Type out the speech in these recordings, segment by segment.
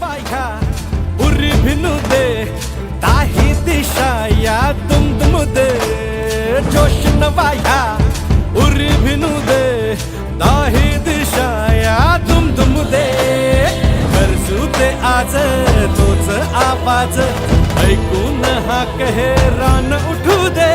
वाया उरी भिनू दे ताही दिशा या तुम तुम दे. जोश नवाया उरी भिनू दे ताही दिशा या तुम तुम दे. करसू दे आज तोच आवाज ऐकून हा कहे रान उठू दे.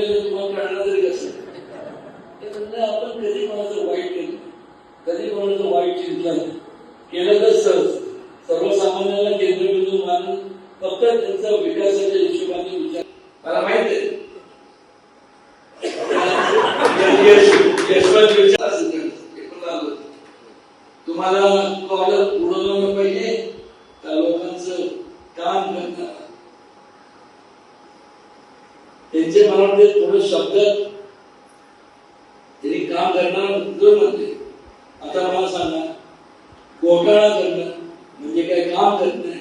तुम्हाला कळणार तरी कसं? आपण कधी कोणाचं वाईट केलं? कधी कोणाचं वाईट चिंतन केलं तर सहज. सर्वसामान्याला केंद्रबिंदू मानून फक्त त्यांचा विकासाच्या हिशोबाने विचार मला माहीत आहे. तुम्हाला कॉलर उडवलं पाहिजे त्या लोकांचं काम करणार त्यांचे मला वाटते थोडं शब्द त्यांनी काम करणार जो म्हणते आता मला सांगा घोटाळा करणं म्हणजे काय काम करत नाही.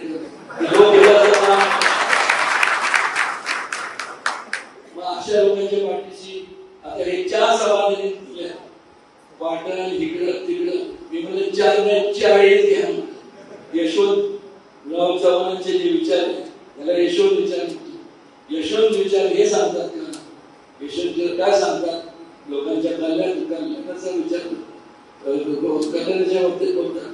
मग अशा लोकांच्या पाठीशी आता हे चार सभा तुझ्या दिल्या वाटण इकडं तिकडं. मी म्हणजे चार नाही चाळीस घ्या यशोद राव चव्हाणांचे जे विचार त्याला यशोद विचार यशवंत विचार हे सांगतात का यशवंत विचार काय सांगतात? लोकांच्या कल्याण कल्याणाचा विचार अ, कल्याणाच्या बाबतीत बोलतात.